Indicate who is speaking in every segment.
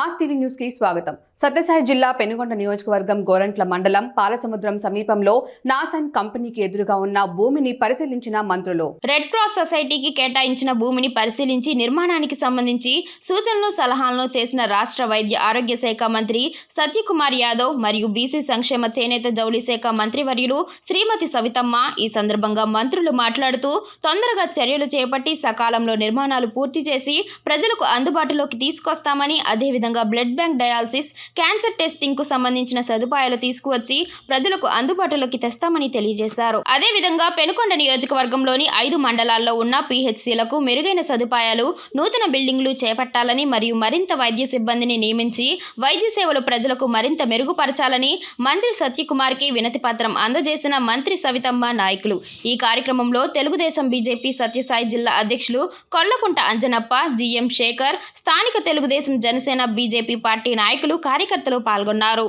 Speaker 1: Mass TV న్యూస్కి స్వాగతం. సత్యసాయి జిల్లా పెనుగొండ నియోజకవర్గం గోరంట్ల మండలం పాలసముద్రం సమీపంలో నాసన్ కంపెనీకి ఎదురుగా ఉన్న భూమిని పరిశీలించిన మంత్రులు.
Speaker 2: రెడ్ క్రాస్ సొసైటీకి కేటాయించిన భూమిని పరిశీలించి నిర్మాణానికి సంబంధించి సూచనలు సలహాలను చేసిన రాష్ట్ర వైద్య ఆరోగ్య శాఖ మంత్రి సత్యకుమార్ యాదవ్ మరియు బీసీ సంక్షేమ చేనేత జౌళి శాఖ మంత్రివర్యులు శ్రీమతి సవితమ్మ ఈ సందర్భంగా మంత్రులు మాట్లాడుతూ తొందరగా చర్యలు చేపట్టి సకాలంలో నిర్మాణాలు పూర్తి చేసి ప్రజలకు అందుబాటులోకి తీసుకొస్తామని అదేవిధంగా బ్లడ్ బ్యాంక్ డయాలసిస్ క్యాన్సర్ టెస్టింగ్కు సంబంధించిన సదుపాయాలు తీసుకువచ్చి ప్రజలకు అందుబాటులోకి తెస్తామని తెలియజేశారు. అదేవిధంగా పెనుకొండ నియోజకవర్గంలోని ఐదు మండలాల్లో ఉన్న పీహెచ్సీలకు మెరుగైన సదుపాయాలు నూతన బిల్డింగ్లు చేపట్టాలని మరియు మరింత వైద్య సిబ్బందిని నియమించి వైద్య సేవలు ప్రజలకు మరింత మెరుగుపరచాలని మంత్రి సత్యకుమార్కి వినతి పత్రం అందజేసిన మంత్రి సవితమ్మ నాయకులు. ఈ కార్యక్రమంలో తెలుగుదేశం బీజేపీ సత్యసాయి జిల్లా అధ్యక్షులు కొల్లకుంట అంజనప్ప జిఎం శేఖర్ స్థానిక తెలుగుదేశం జనసేన బీజేపీ పార్టీ నాయకులు కార్యకర్తలు పాల్గొన్నారు.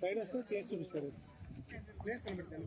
Speaker 3: సైడ్ వస్తే చూపిస్తారు. ప్లేస్ కనబడతాను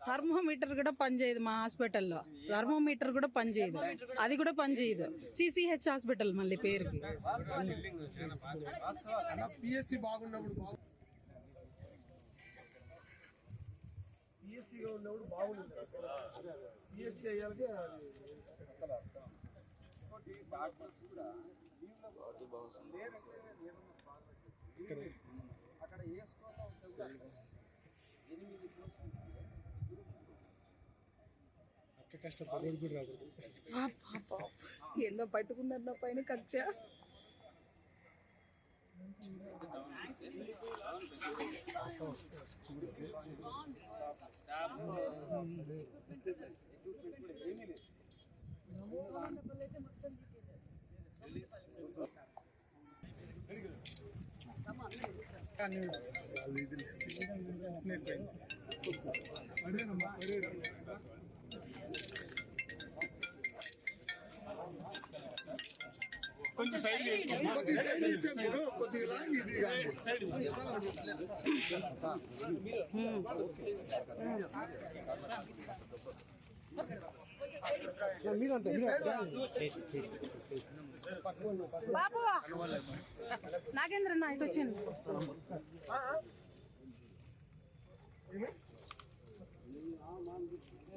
Speaker 4: థర్మోమీటర్ కూడా పనిచేయదు మా హాస్పిటల్లో. థర్మోమీటర్ కూడా పనిచేయదు అది కూడా పనిచేయదు సిసిహెచ్ హాస్పిటల్ మళ్ళీ పేరుకి.
Speaker 3: పిఎస్సి ఉన్నప్పుడు బాగుంటుంది. సిఎస్సి అక్కడ ఏ స్కూల్లో అక్క కష్టపడి కూడా రాదు.
Speaker 4: ఏందో పట్టుకున్నారు నా పైన కక్ష.
Speaker 3: కానీ కొంచెం సైడ్ మీరు కొద్దిగా లాంగ్ ఇది మీరంటే
Speaker 4: బాబు! నాగేంద్ర అన్న ఇటు వచ్చింది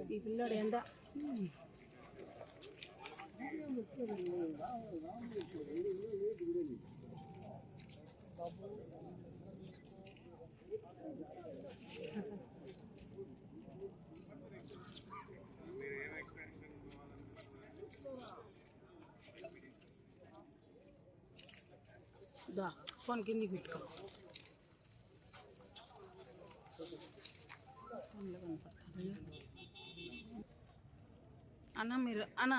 Speaker 4: ఈ పిల్లోడు ఎంత దా ఫోన్ కిందికి పెట్టుకో. అన్న మీరు అన్న.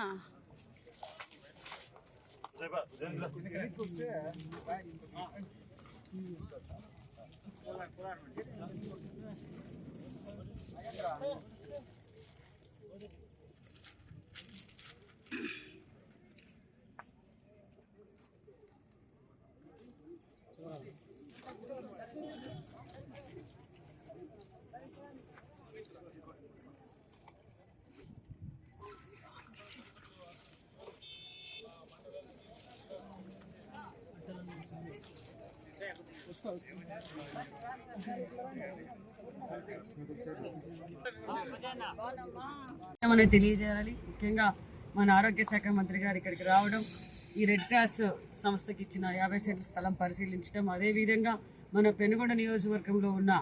Speaker 5: మనం తెలియజేయాలి? ముఖ్యంగా మన ఆరోగ్య శాఖ మంత్రి గారు ఇక్కడికి రావడం ఈ రెడ్ క్రాస్ సంస్థకి ఇచ్చిన యాభై సెంట్ల స్థలం పరిశీలించడం అదేవిధంగా మన పెనుగొండ నియోజకవర్గంలో ఉన్న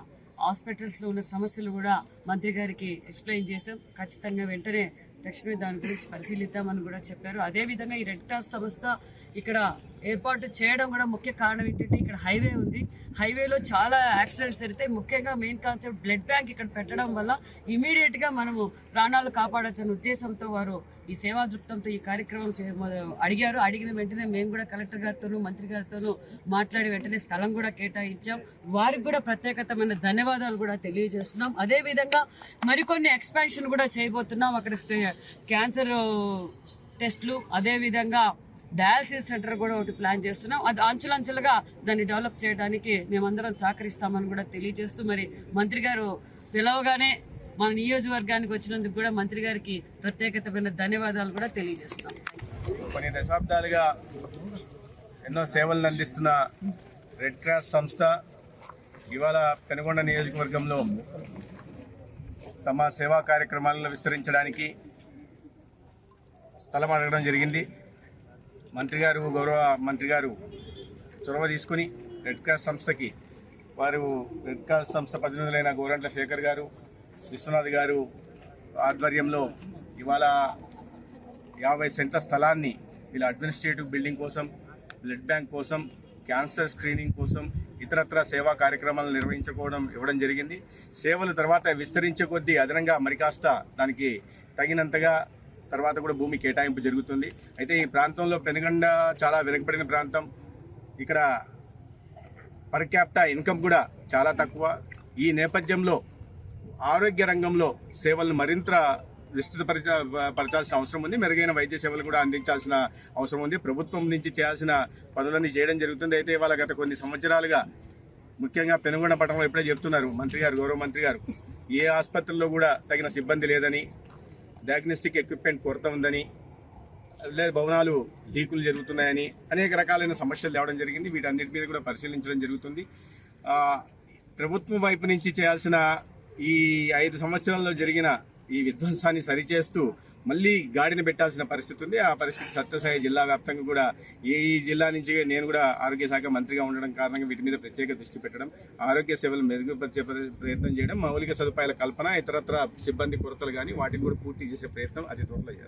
Speaker 5: హాస్పిటల్స్లో ఉన్న సమస్యలు కూడా మంత్రి గారికి ఎక్స్ప్లెయిన్ చేశాం. ఖచ్చితంగా వెంటనే తక్షణమే దాని గురించి పరిశీలిద్దామని కూడా చెప్పారు. అదేవిధంగా ఈ రెడ్ క్రాస్ సంస్థ ఇక్కడ ఏర్పాటు చేయడం కూడా ముఖ్య కారణం ఏంటంటే ఇక్కడ హైవే ఉంది. హైవేలో చాలా యాక్సిడెంట్స్ జరుగుతాయి ముఖ్యంగా మెయిన్ కాన్సెప్ట్ బ్లడ్ బ్యాంక్ ఇక్కడ పెట్టడం వల్ల ఇమీడియట్గా మనము ప్రాణాలు కాపాడొచ్చనే ఉద్దేశంతో వారు ఈ సేవా దృక్పథంతో ఈ కార్యక్రమం చే- అడిగారు. అడిగిన వెంటనే మేము కూడా కలెక్టర్ గారితోనూ మంత్రి గారితోనూ మాట్లాడి వెంటనే స్థలం కూడా కేటాయించాం. వారికి కూడా ప్రత్యేకతమైన ధన్యవాదాలు కూడా తెలియజేస్తున్నాం. అదేవిధంగా మరికొన్ని ఎక్స్పాన్షన్ కూడా చేయబోతున్నాం. అక్కడ క్యాన్సర్ టెస్ట్లు. అదేవిధంగా డయాలసిస్ సెంటర్ కూడా ఒకటి ప్లాన్ చేస్తున్నాం. అది అంచులంచులుగా దాన్ని డెవలప్ చేయడానికి మేమందరం సహకరిస్తామని కూడా తెలియజేస్తూ మరి మంత్రి గారు పిలవగానే మన నియోజకవర్గానికి వచ్చినందుకు కూడా మంత్రి గారికి ప్రత్యేకతమైన ధన్యవాదాలు కూడా తెలియజేస్తాం
Speaker 3: కొన్ని దశాబ్దాలుగా ఎన్నో సేవలను అందిస్తున్న రెడ్ క్రాస్ సంస్థ ఇవాళ పెనుగొండ నియోజకవర్గంలో తమ సేవా కార్యక్రమాలను విస్తరించడానికి స్థలం అడగడం జరిగింది. మంత్రి గారు గౌరవ మంత్రి గారు చొరవ తీసుకుని రెడ్ క్రాస్ సంస్థకి వారు రెడ్ క్రాస్ సంస్థ ప్రతినిధులైన గోరంట్ల శేఖర్ గారు విశ్వనాథ్ గారు ఆధ్వర్యంలో ఇవాళ యాభై సెంట్ల స్థలాన్ని వీళ్ళ అడ్మినిస్ట్రేటివ్ బిల్డింగ్ కోసం బ్లడ్ బ్యాంక్ కోసం క్యాన్సర్ స్క్రీనింగ్ కోసం ఇతరత్ర సేవా కార్యక్రమాలు నిర్వహించుకోవడం ఇవ్వడం జరిగింది. సేవలు తర్వాత విస్తరించే కొద్దీ అదనంగా మరి కాస్త దానికి తగినంతగా తర్వాత కూడా భూమి కేటాయింపు జరుగుతుంది. అయితే ఈ ప్రాంతంలో పెనుగండ చాలా వెనుకబడిన ప్రాంతం. ఇక్కడ పర్ క్యాపిటా ఇన్కమ్ కూడా చాలా తక్కువ. ఈ నేపథ్యంలో ఆరోగ్య రంగంలో సేవలను మరింత విస్తృతపరచ పరచాల్సిన అవసరం ఉంది. మెరుగైన వైద్య సేవలు కూడా అందించాల్సిన అవసరం ఉంది. ప్రభుత్వం నుంచి చేయాల్సిన పనులన్నీ చేయడం జరుగుతుంది. అయితే ఇవాళ గత కొన్ని సంవత్సరాలుగా ముఖ్యంగా పెనుగొండ పట్టణంలో ఇప్పుడే చెప్తున్నారు మంత్రి గారు గౌరవ మంత్రి గారు. ఏ ఆసుపత్రుల్లో కూడా తగిన సిబ్బంది లేదని డయాగ్నోస్టిక్ ఎక్విప్మెంట్ కొరత ఉందని లేదా భవనాలు లీకులు జరుగుతున్నాయని అనేక రకాలైన సమస్యలు తేవడం జరిగింది. వీటన్నిటి మీద కూడా పరిశీలించడం జరుగుతుంది. ప్రభుత్వం వైపు నుంచి చేయాల్సిన ఈ ఐదు సంవత్సరాల్లో జరిగిన ఈ విధ్వంసాన్ని సరిచేస్తూ మళ్ళీ గాడిని పెట్టాల్సిన పరిస్థితి ఉంది. ఆ పరిస్థితి సత్యసాయి జిల్లా వ్యాప్తంగా కూడా ఏ ఈ జిల్లా నుంచి నేను కూడా ఆరోగ్య శాఖ మంత్రిగా ఉండడం కారణంగా వీటి మీద ప్రత్యేక దృష్టి పెట్టడం ఆరోగ్య సేవలు మెరుగుపరిచే ప్ర- ప్రయత్నం చేయడం మౌలిక సదుపాయాల కల్పన ఇతరత్ర సిబ్బంది కొరతలు కానీ వాటిని కూడా పూర్తి చేసే ప్రయత్నం అతి త్వరలో చేస్తాం.